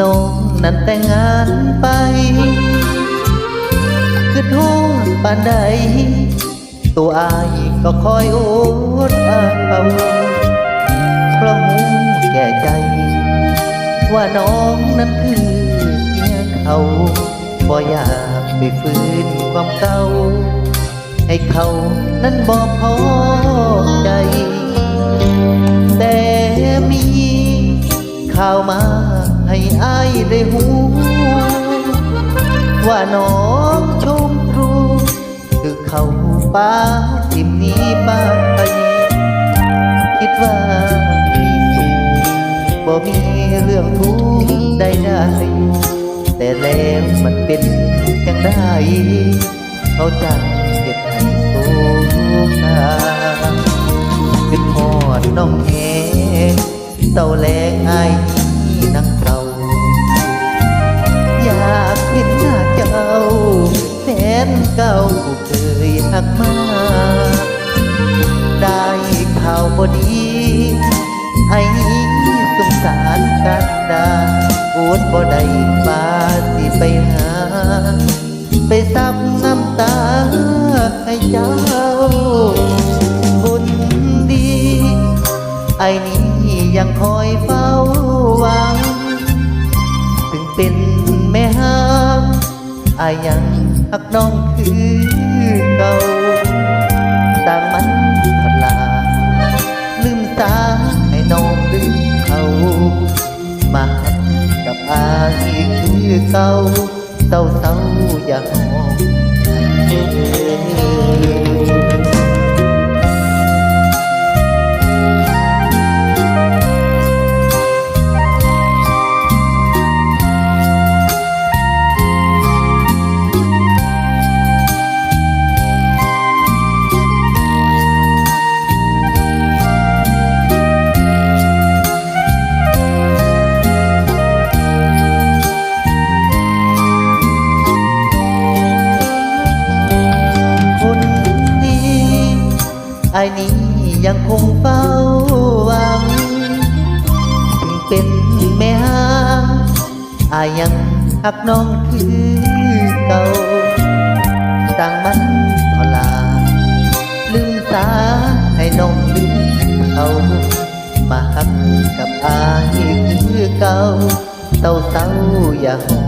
น้องนั้นแต่งงานไป คือโทษปานใด ตัวอายก็คอยโอดเอาเพราะหูแก่ใจ ว่าน้องนั้นคือเมียเขาบ่อยากไปฟื้นความเก่า ให้เขานั้นบ่พอใจ แต่มีข่าวมา ให้อายได้หู ว่าน้องชมครู คือเขาป้าทิมนี้ป้าไปคิดว่ามีสุขบ่มีเรื่องทุกข์ใดๆแต่แล้วมันเป็นจังได้ เขาจังเก็บให้โตกาขึ้นหอดน้องแหเต่าแลงไอ้นังเก่า มา ได้ข่าวบดีให้สงสารกันดาปวดบ่ได้มาสิไปหา ไปซับน้ำตาให้เจ้าบุญดี ไอ้นี้ยังคอยเฝ้าหวัง ถึงเป็นแม่ห้างอายยังหักน้องคือเก่า ต่างมันพลา ลืมตาให้น้องลืมเขา มากับอายคือเก่าเศร้าเศร้าอย่า ไอ้นี้ยังคงเฝ้าหวัง เป็นแม่ห้างอายังหักน้องคือเก่าต่างมันทลา ลืมตาให้น้องลืมเขามาหักกับอายคือเก่าเต้าเต้าอย่าหอให้เด็ก